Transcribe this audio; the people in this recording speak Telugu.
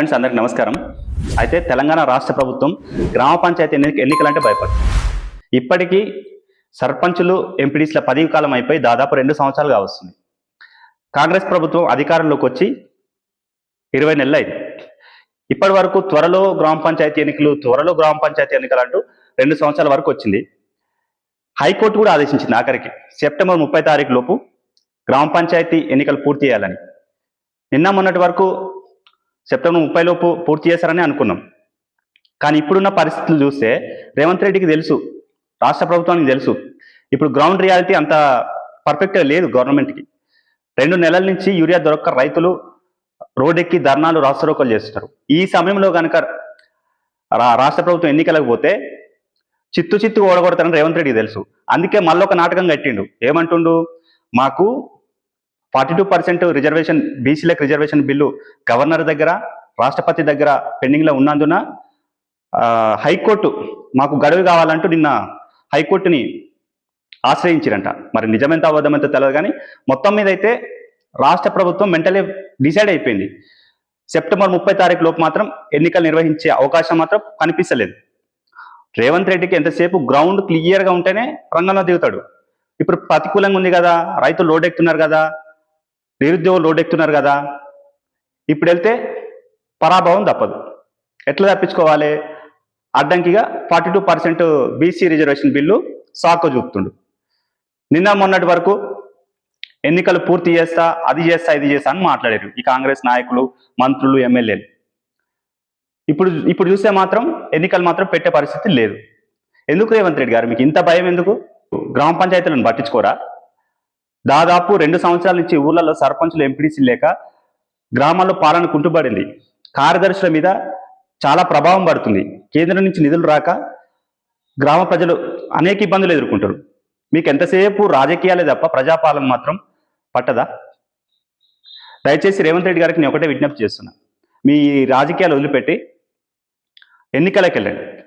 ఫ్రెండ్స్ అందరికి నమస్కారం. అయితే తెలంగాణ రాష్ట్ర ప్రభుత్వం గ్రామ పంచాయతీ ఎన్నికలంటే భయపడుతుంది ఇప్పటికీ సర్పంచులు ఎంపీడీస్ల పదవి కాలం అయిపోయి దాదాపు రెండు సంవత్సరాలుగా వస్తుంది. కాంగ్రెస్ ప్రభుత్వం అధికారంలోకి వచ్చి ఇరవై నెలలు అయింది. ఇప్పటి వరకు త్వరలో గ్రామ పంచాయతీ ఎన్నికలు త్వరలో గ్రామ పంచాయతీ ఎన్నికలు అంటూ రెండు సంవత్సరాల వరకు వచ్చింది. హైకోర్టు కూడా ఆదేశించింది ఆఖరికి. సెప్టెంబర్ ముప్పై తారీఖు లోపు గ్రామ పంచాయతీ ఎన్నికలు పూర్తి చేయాలని. నిన్న మొన్నటి వరకు సెప్టెంబర్ ముప్పైలో పూర్తి చేశారని అనుకున్నాం. కానీ ఇప్పుడున్న పరిస్థితులు చూస్తే రేవంత్ రెడ్డికి తెలుసు రాష్ట్ర ప్రభుత్వానికి తెలుసు. ఇప్పుడు గ్రౌండ్ రియాలిటీ అంత పర్ఫెక్ట్గా లేదు గవర్నమెంట్కి. రెండు నెలల నుంచి యూరియా దొరక్క రైతులు రోడ్డెక్కి ధర్నాలు రాష్ట్రోకలు చేస్తున్నారు. ఈ సమయంలో కనుక రా- రాష్ట్ర ప్రభుత్వం ఎన్నికలకు పోతే చిత్తు చిత్తు ఓడగొడతారని రేవంత్ రెడ్డికి తెలుసు. అందుకే మళ్ళీ ఒక నాటకం కట్టిండు. ఏమంటుండు? మాకు ఫార్టీ టూ పర్సెంట్ రిజర్వేషన్ బీసీలకు రిజర్వేషన్ బిల్లు గవర్నర్ దగ్గర రాష్ట్రపతి దగ్గర పెండింగ్లో ఉన్నందున హైకోర్టు మాకు గడువు కావాలంటూ నిన్న హైకోర్టుని ఆశ్రయించిరంట. మరి నిజమెంత అబద్ధమంత తెలియదు కానీ మొత్తం మీద అయితే రాష్ట్ర ప్రభుత్వం మెంటలీ డిసైడ్ అయిపోయింది. సెప్టెంబర్ ముప్పై తారీఖు లోపు మాత్రం ఎన్నికలు నిర్వహించే అవకాశం మాత్రం కనిపిస్తలేదు. రేవంత్ రెడ్డికి ఎంతసేపు గ్రౌండ్ క్లియర్గా ఉంటేనే రంగంలో దిగుతాడు. ఇప్పుడు ప్రతికూలంగా ఉంది కదా రైతులు లోడ్ ఎక్కుతున్నారు కదా నిరుద్యోగులు లోడ్ ఎక్కుతున్నారు కదా. ఇప్పుడు వెళ్తే పరాభవం తప్పదు. ఎట్లా తప్పించుకోవాలి? అడ్డంకిగా forty two percent BC reservation bill సాకు చూపుతుండు. నిన్న మొన్నటి వరకు ఎన్నికలు పూర్తి చేస్తా అది చేస్తా ఇది చేస్తా అని మాట్లాడారు ఈ కాంగ్రెస్ నాయకులు మంత్రులు ఎమ్మెల్యేలు. ఇప్పుడు ఇప్పుడు చూస్తే మాత్రం ఎన్నికలు మాత్రం పెట్టే పరిస్థితి లేదు. ఎందుకు రేవంత్ రెడ్డి గారు? మీకు ఇంత భయం ఎందుకు? గ్రామ పంచాయతీలను పట్టించుకోరా? దాదాపు రెండు సంవత్సరాల నుంచి ఊర్లలో సర్పంచులు ఎంపీడీసీ లేక గ్రామాల్లో పాలన కుంటుపడింది కార్యదర్శుల మీద చాలా ప్రభావం పడుతుంది. కేంద్రం నుంచి నిధులు రాక గ్రామ ప్రజలు అనేక ఇబ్బందులు ఎదుర్కొంటారు. మీకు ఎంతసేపు రాజకీయాలే తప్ప ప్రజాపాలన మాత్రం పట్టదా? దయచేసి రేవంత్ రెడ్డి గారికి నేను ఒకటే విజ్ఞప్తి చేస్తున్నా. మీ రాజకీయాలు వదిలిపెట్టి ఎన్నికలకు వెళ్ళండి.